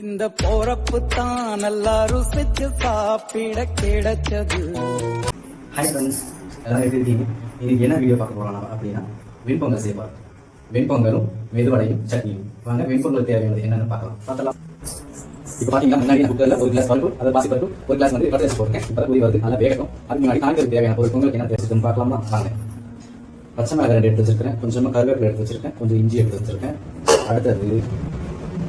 இந்த போறப்பு தான் நல்லா ருசிச்சு சாப்பிட கிடைச்சது. ஹாய் ஃப்ரெண்ட்ஸ் எல்லாரும் எப்படி இருக்கீங்க? இன்னைக்கு என்ன வீடியோ பார்க்க போறோம் அப்படின்னா வெண்பொங்கல் செய்வார் வெண்பொங்கலும் மெதுவடையும் சட்னியும். வாங்க வெண்பொங்கல் தேவையானது என்னன்னு பார்க்கலாம். பார்த்தலாம் இப்போ பார்த்தீங்கன்னா முன்னாடி நான் குக்கரில் ஒரு கிளாஸ் பருப்பு அதை பாசி பருப்பு ஒரு கிளாஸ் வந்து பட்டை போட்டுருக்கேன். இப்போ புரிய வருது நல்லா வேகட்டும். அதுக்கு முன்னாடி காய்கறி தேவையான ஒரு பொங்கலுக்கு என்ன தேவைன்னு பார்க்கலாமா? வாங்க. பச்சை மிளகாய் ரெண்டு எடுத்து வச்சிருக்கேன் கொஞ்சமாக கருவேப்பிலை எடுத்து வச்சிருக்கேன். கொஞ்சம் இஞ்சி எடுத்து வச்சிருக்கேன். அடுத்தது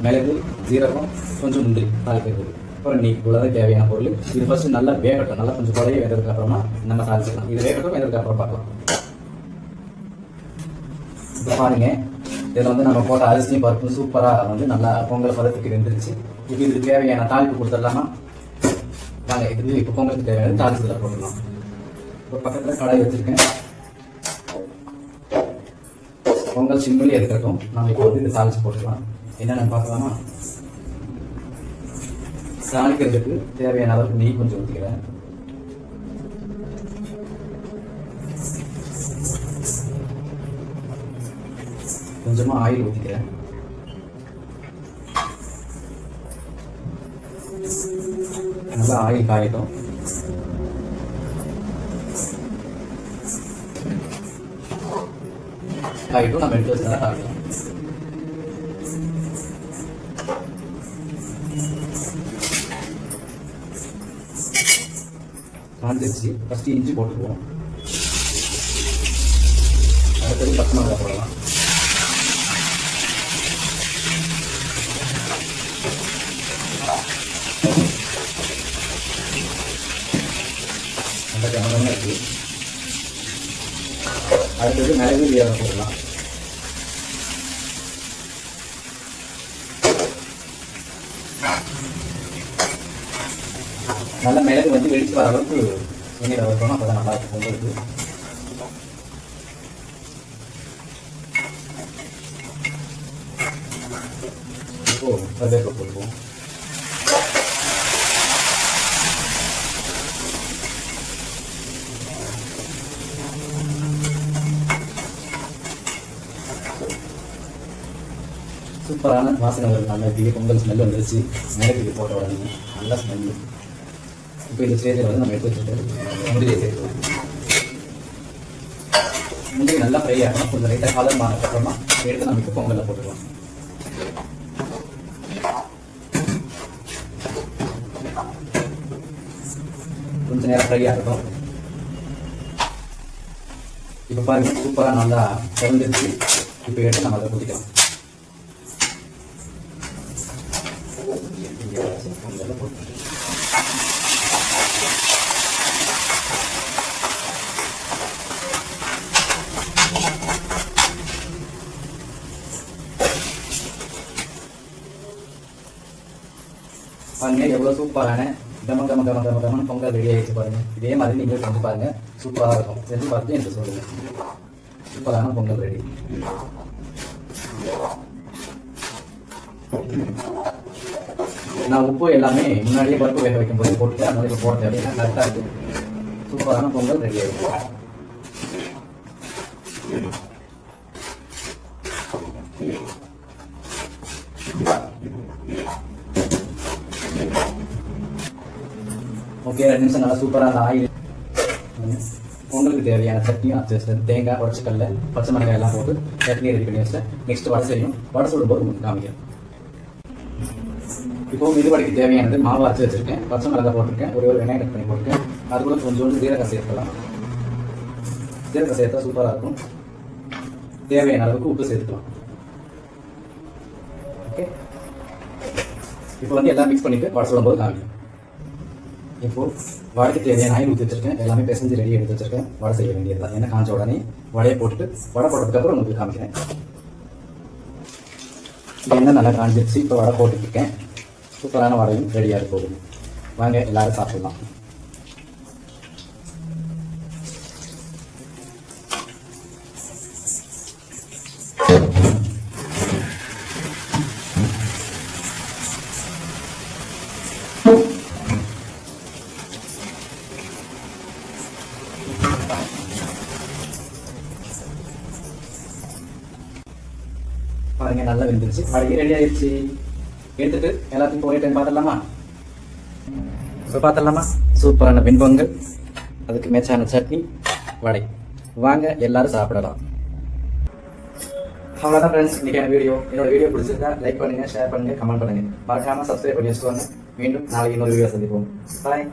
மிளகு ஜீரகம் கொஞ்சம் முந்திரி தாளிக்கிறது அப்புறம் நீ இவ்வளோதான் தேவையான பொருள். இது ஃபர்ஸ்ட் நல்லா வேகட்டும் நல்லா கொஞ்சம் குறைய வேகிறதுக்கு அப்புறமா நம்ம தாளிச்சிக்கலாம். இது வேகட்டும் வேகிறதுக்கு அப்புறம் பார்க்கலாம். இப்போ பாருங்க இதில் வந்து நம்ம போட்ட அரிசியும் பருப்பும் சூப்பராக வந்து நல்லா பொங்கல் பதத்துக்கு இருந்துருச்சு இப்போ இதுக்கு தேவையான தாளிப்பு கொடுத்துடலாமா? வாங்க இதுக்கு இப்போ பொங்கலுக்கு தேவையான தாளிச்சு போட்டுடலாம் இப்போ பக்கத்தில் கடாய் வச்சுருக்கேன். பொங்கல் சிம்பிளே இருக்கட்டும் நம்ம இப்போ வந்து இது தாளிச்சு போட்டுக்கலாம். என்னென்னு பார்க்கலாமா? சாணிக்கிறதுக்கு தேவையான அளவுக்கு நெய் கொஞ்சம் ஊற்றிக்கிறேன் கொஞ்சமாக ஆயில் ஊற்றிக்கிறேன் நல்லா ஆயில் காயட்டும். காயட்டும் நம்ம எடுத்து வச்சு காயட்டும். காஞ்சிருச்சு ஃபஸ்ட்டு இஞ்சி போட்டுக்குவோம். அடுத்தது பச்சை மிளகாய் போடலாம். அந்த கமலமாக இருக்குது அடுத்தது மிளகு ஜீரகம் போடலாம். நல்ல மிளகு வந்து வெடிச்சு வர அளவுக்கு எண்ணெயில் வறுக்கணும் அப்போ தான் நல்லா இருக்கும் பொங்கலுக்கு இப்போ கருவேப்பிலை போடுவோம் சூப்பரான வாசனை வருது. நல்ல இப்படியே பொங்கல் ஸ்மெல் வந்துருச்சு. மிளகுக்கு போட்ட உடனே. நல்ல ஸ்மெல்லு இப்போ இந்த ஸ்டேஜில் வந்து நம்ம எடுத்து வச்சுட்டு முந்திரியை சேர்த்துக்கலாம் முந்திரி நல்லா ஃப்ரை ஆகணும் கொஞ்சம் லைட்டாக கலர் மாறதுக்கப்புறமா எடுத்து நம்ம இப்போ பொங்கலில் போட்டுக்கலாம் கொஞ்ச நேரம் ஃப்ரை ஆகட்டும் இப்போ பாருங்க சூப்பராக நல்லா திறந்துருச்சு இப்போ எடுத்து நம்ம அதை குதிக்கலாம் பொங்கலில் பாருங்க எவ்வளோ சூப்பரான கம கம கம கம கமன் பொங்கல் ரெடி ஆகிடுச்சு பாருங்க. இதே மாதிரி நீங்களும் செஞ்சு பாருங்க. சூப்பராக இருக்கும். செஞ்சு பார்த்து எனக்கு சொல்லுங்க. சூப்பரான பொங்கல் ரெடி நான் உப்பு எல்லாமே முன்னாடியே பருப்பு வேக வைக்கும் போது போட்டு அந்த மாதிரி போட தேவையில்லை. கரெக்டாக இருக்குது சூப்பரான பொங்கல் ரெடி ஆகிடுச்சு ஓகே ரெண்டு நிமிஷம் நல்லா சூப்பராக அந்த ஆயில். பொங்கலுக்கு தேவையான சட்னியும் அரைச்சி வச்சிட்டேன் தேங்காய் உடச்சிக்கல்ல பச்சை மிளகாய் எல்லாம் போட்டு சட்னி ரெடி பண்ணி வச்சேன் நெக்ஸ்ட் வடை செய்யும் வடை சுடும்போது உங்களுக்கு காமிக்கிறேன். இப்போ மிதுவடைக்கு தேவையானது மாவு அரைச்சி வச்சிருக்கேன். பச்சை மிளகாய் போட்டிருக்கேன். ஒரே ஒரு வெங்காயம் கட் பண்ணி போட்டிருக்கேன். அது கூட கொஞ்சோண்டு ஜீரகம் சேர்க்கலாம் ஜீரகம் சேர்த்தா சூப்பராக இருக்கும். தேவையான அளவுக்கு உப்பு சேர்த்துக்கலாம். ஓகே இப்போ வந்து எல்லாம் மிக்ஸ் பண்ணிட்டு வடை சுடும்போது காமிக்கிறேன். இப்போது வடைக்கு தேவையான ஆயில் ஊற்றி வச்சிருக்கேன். எல்லாமே பெசஞ்சு ரெடி எடுத்து வச்சிருக்கேன். வடை செய்ய வேண்டியது தான் ஏன்னா காஞ்ச உடனே வடையை போட்டுட்டு வடை போட்டதுக்கு அப்புறம் உங்களுக்கு காமிக்கிறேன். எண்ணெய் நல்லா காஞ்சிருச்சு. இப்போ வடை போட்டுருக்கேன் சூப்பரான வடையும் ரெடியாக போகுது வாங்க எல்லாரும் சாப்பிடலாம். பாருங்க நல்லா வெந்துருச்சு. வடையும் ரெடி ஆயிடுச்சு எடுத்துட்டு எல்லாத்தையும் ஒரே டைம் பார்த்துடலாமா? இப்போ பார்த்துடலாமா? சூப்பரான பின்பங்கள் அதுக்கு மேட்சான சட்னி வடை. வாங்க எல்லாரும் சாப்பிடலாம். அவ்வளோதான் ஃப்ரெண்ட்ஸ் இன்னைக்கான வீடியோ என்னோட வீடியோ பிடிச்சிருந்தா லைக் பண்ணுங்கள் ஷேர் பண்ணுங்க கமெண்ட் பண்ணுங்க. மறக்காமல் சப்ஸ்கிரைப் பண்ணி வச்சுக்கோங்க. மீண்டும் நாளைக்கு இன்னொரு வீடியோ சந்திப்போம். பாய்